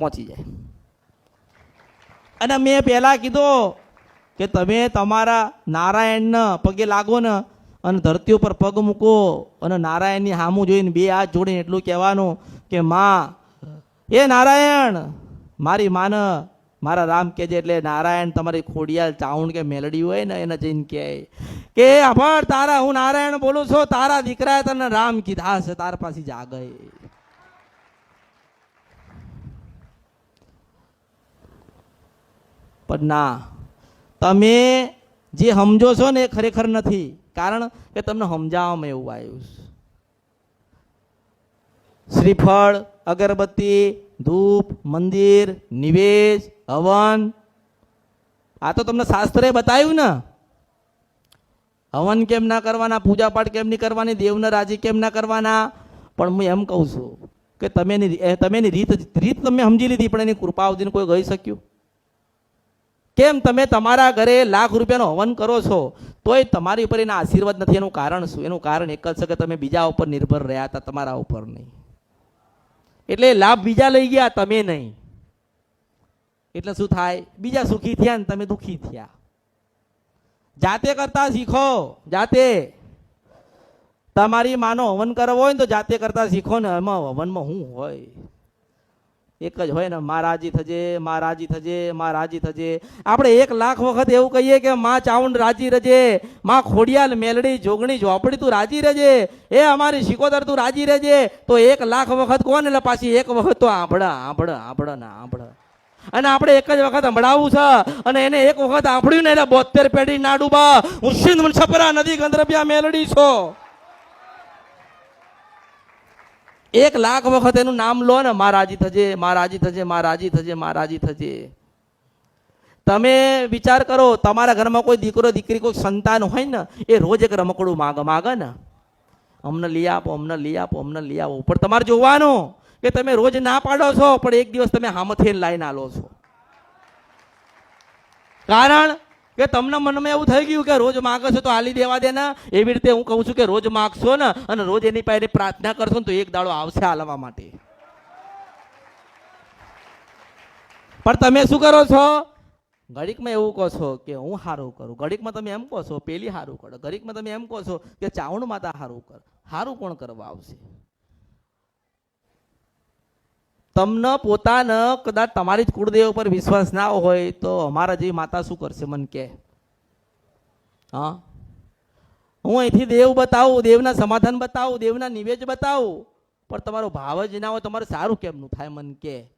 પહોંચી જાય. અને મેં પહેલાં કીધો કે તમે તમારા નારાયણના પગે લાગો ને અને ધરતી ઉપર પગ મૂકો અને નારાયણની હામું જોઈને બે હાથ જોડીને એટલું કહેવાનું કે, માં, એ નારાયણ, મારી માન, મારા રામ કહેજે એટલે નારાયણ તમારી ખોડિયાલ ચાઉંડ કે મેલડી હોય ને એને જઈને કહે. કે અભર તારા હું નારાયણ બોલું છું, તારા દીકરાએ તને રામ કીધા છે તાર પાસે જાગય પણ ના. તમે જે સમજો છો ને એ ખરેખર નથી. કારણ કે તમને સમજાવવામાં એવું આવ્યું છે. શ્રીફળ, અગરબત્તી, ધૂપ, મંદિર નિવેશ હવન. આ તો તમને શાસ્ત્રે બતાવ્યું ને. હવન કેમ ના કરવાના, પૂજાપાઠ કેમ નહીં કરવાની, દેવને રાજી કેમ ના કરવાના? પણ હું એમ કહું છું કે તમે તમે રીત રીત તમે સમજી લીધી, પણ એની કૃપા અવધીને કોઈ ગઈ શક્યું? કેમ તમે તમારા ઘરે લાખ રૂપિયાનો હવન કરો છો? તોય તમારી ઉપર એના આશીર્વાદ નથી. એનું કારણ શું? એનું કારણ એક જ છે કે તમે બીજા ઉપર નિર્ભર રહ્યા હતા, તમારા ઉપર નહીં. એટલે લાભ બીજા લઈ ગયા, તમે નહીં. એટલે શું થાય? બીજા સુખી થયા ને તમે દુઃખી થયા. જાતે કરતા શીખો, જાતે. તમારી માનો હવન કરવો હોય ને તો જાતે કરતા શીખો ને એમાં હવનમાં શું હોય? એક જ હોય ને મહારાજી થજે મહારાજી થજે મહારાજી થજે. આપણે એક લાખ વખત એવું કહીએ કે, માં ચાઉંડ રાજી રજે માં ખોડિયાલ મેલડી જોગણી ઝોપડી તું રાજી રજે એ અમારી શિકોદર તું રાજી રહેજે. તો એક લાખ વખત કોણ એટલે પાછી એક વખત તો આંભળા આંભળા આંભળા ના આંભળા. અને આપણે એક જ વખત સંભળાવવું છે, અને એને એક વખત આંભળ્યું ને એટલે બોતેર પેઢી ના ડૂબા. હું સિંધ છપરા નદી ગંધરપિયા મેલડી છો. એક લાખ વખત એનું નામ લો ને મહારાજી થજે મહારાજી થજે મહારાજી થજે મહારાજી થજે. તમે વિચાર કરો, તમારા ઘરમાં કોઈ દીકરો, દીકરી, કોઈ સંતાન હોય ને, એ રોજ એક રમકડું માગ, માગે ને. અમને લઈ આપો, અમને લઈ આપો, અમને લઈ આપો. પણ તમારે જોવાનું કે તમે રોજ ના પાડો છો, પણ એક દિવસ તમે હામથી લાઈન આલો છો. કારણ કે તમને મનમાં એવું થઈ ગયું કે રોજ માગો છો તો હાલી દેવા દેના એવી રીતે હું કહું છું કે રોજ માગશો ને અને રોજ એની પાસે પ્રાર્થના કરશો ને તો એક દાડો આવશે હાલવા માટે. પણ તમે શું કરો છો? ઘડીકમાં એવું કહો છો કે હું સારું કરું. ઘડીકમાં તમે એમ કહો છો, પેલી સારું કરો. ઘડીકમાં તમે એમ કહો છો કે ચાવણ માતા સારું કર. સારું કોણ કરવા આવશે? તમને પોતાને કદાચ તમારી જ કુળદેવ પર વિશ્વાસ ના હોય તો અમારા જેવી માતા શું કરશે, મને કે. હા? હું અહીંથી દેવ બતાવું, દેવના સમાધાન બતાવું, દેવના નિવેદ બતાવું, પણ તમારો ભાવ જ ના હોય, તમારે સારું કેમનું થાય, મને કે.